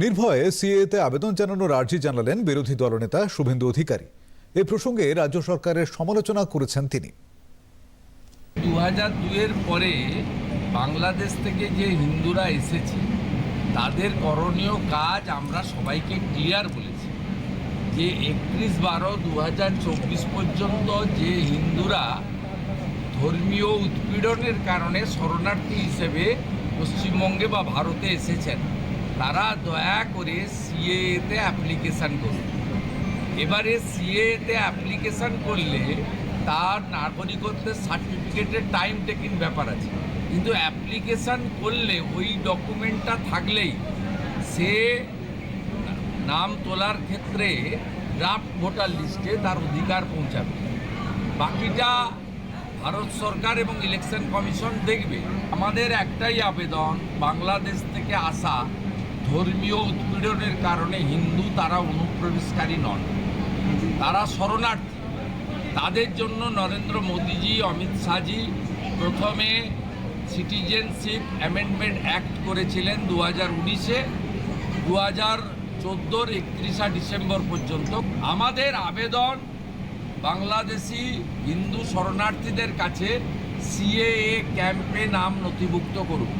নির্ভয়ে সিএতে আবেদন জানানোর আর্জি জানালেন বিরোধী দলনেতা শুভেন্দু অধিকারী। এ প্রসঙ্গে রাজ্য সরকারের সমালোচনা করেছেন তিনি। দু হাজার দুয়ের পরে বাংলাদেশ থেকে যে হিন্দুরা এসেছে, তাদের করণীয় কাজ আমরা সবাইকে ক্লিয়ার বলেছি। যে একত্রিশ বারো দু পর্যন্ত যে হিন্দুরা ধর্মীয় উৎপীড়নের কারণে শরণার্থী হিসেবে পশ্চিমবঙ্গে বা ভারতে এসেছেন তারা দয়া করে সিএতে অ্যাপ্লিকেশান করুন। এবারে সিএতে অ্যাপ্লিকেশান করলে তার নাগরিকত্বের সার্টিফিকেটের টাইম টেকিং ব্যাপার আছে। কিন্তু অ্যাপ্লিকেশান করলে ওই ডকুমেন্টটা থাকলেই সে নাম তোলার ক্ষেত্রে ড্রাফট ভোটার লিস্টে তার অধিকার পৌঁছাবে। বাকিটা ভারত সরকার এবং ইলেকশন কমিশন দেখবে। আমাদের একটাই আবেদন, বাংলাদেশ থেকে আসা ধর্মীয় উৎপীড়নের কারণে হিন্দু তারা অনুপ্রবেশকারী নন। তারা শরণার্থী। তাদের জন্য নরেন্দ্র মোদীজি, অমিত শাহজি প্রথমে সিটিজেনশিপ অ্যামেন্ডমেন্ট অ্যাক্ট করেছিলেন দু হাজার উনিশে। দু হাজার চোদ্দোর একত্রিশা ডিসেম্বর পর্যন্ত। আমাদের আবেদন বাংলাদেশি হিন্দু শরণার্থীদের কাছে সিএএ ক্যাম্পে নাম নথিভুক্ত করুন।